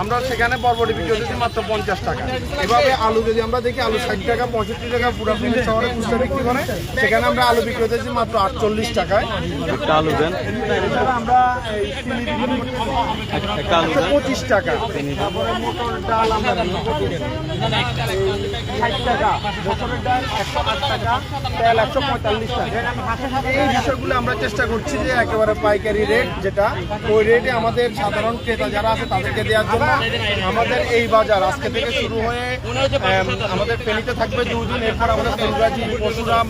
আমরা সেখানে বরবটি বিক্রি করতেছি মাত্র পঞ্চাশ টাকা। এভাবে আলু যদি আমরা দেখি আলু ষাট টাকা পঁয়ষট্টি টাকা পুরো শহরে কুচা বিক্রি করে সেখানে আমরা আলু বিক্রি করতেছি মাত্র আটচল্লিশ টাকায়। একটা আলু দেন। আমরা পঁচিশ টাকা। তারপরে মোটর ডাল আমরা ষাট টাকা বছরের ডাল একশো আট টাকা তেল একশো পঁয়তাল্লিশ টাকা। এই বিষয়গুলো আমরা চেষ্টা করছি যে একেবারে পাইকারি রেট যেটা ওই রেটে আমাদের সাধারণ ক্রেতা যারা আছে তাদেরকে দেওয়ার জন্য আমাদের এই বাজার আজকে থেকে শুরু হয়ে আমাদের ফেনীতে থাকবে দুই দিন এরপর আমাদের ফুলগাজী পরশুরাম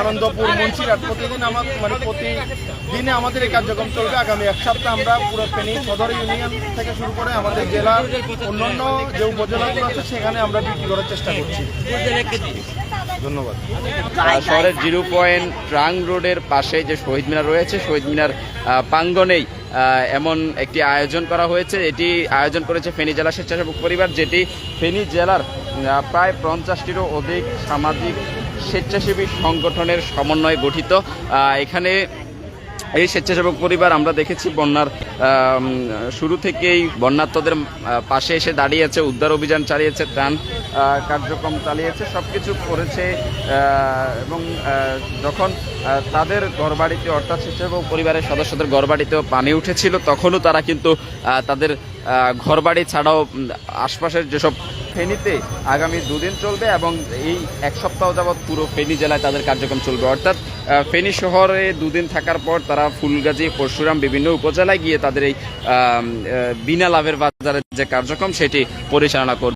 আনন্দপুর মুন্সিরহাট প্রতিদিন আমার মানে প্রতি দিনে আমাদের এই কার্যক্রম চলবে। আগামী এক সপ্তাহ আমরা পুরো ফেনী সদর ইউনিয়ন থেকে শুরু করে আমাদের জেলার অন্যান্য যে উপজেলাগুলো আছে সেখানে আমরা বিক্রি করার চেষ্টা করছি। ধন্যবাদ। শহরের জিরো পয়েন্ট ট্রাং রোডের পাশে যে শহীদ মিনার রয়েছে শহীদ মিনার আহ, এমন একটি আয়োজন করা হয়েছে। এটি আয়োজন করেছে ফেনী জেলা স্বেচ্ছাসেবক পরিবার, যেটি ফেনী জেলার প্রায় পঞ্চাশটিরও অধিক সামাজিক স্বেচ্ছাসেবী সংগঠনের সমন্বয়ে গঠিত। এখানে এই স্বেচ্ছাসেবক পরিবার আমরা দেখেছি বন্যার শুরু থেকেই বন্যার্থদের পাশে এসে দাঁড়িয়েছে, উদ্ধার অভিযান চালিয়েছে, ত্রাণ কার্যক্রম চালিয়েছে সব কিছু করেছে এবং যখন তাদের ঘরবাড়িতে, অর্থাৎ স্বেচ্ছাসেবক পরিবারের সদস্যদের ঘরবাড়িতেও পানি উঠেছিল, তখনও তারা কিন্তু তাদের ঘরবাড়ি ছাড়াও আশপাশের যেসব ফেনীতে আগামী দুদিন চলবে এবং এই এক সপ্তাহ যাবৎ পুরো ফেনী জেলায় তাদের কার্যক্রম চলবে। অর্থাৎ ফেনী শহরে দুদিন থাকার পর তারা ফুলগাজী, পরশুরাম বিভিন্ন উপজেলায় গিয়ে তাদের এই বিনা লাভের বাজারের যে কার্যক্রম, সেটি পরিচালনা করবে।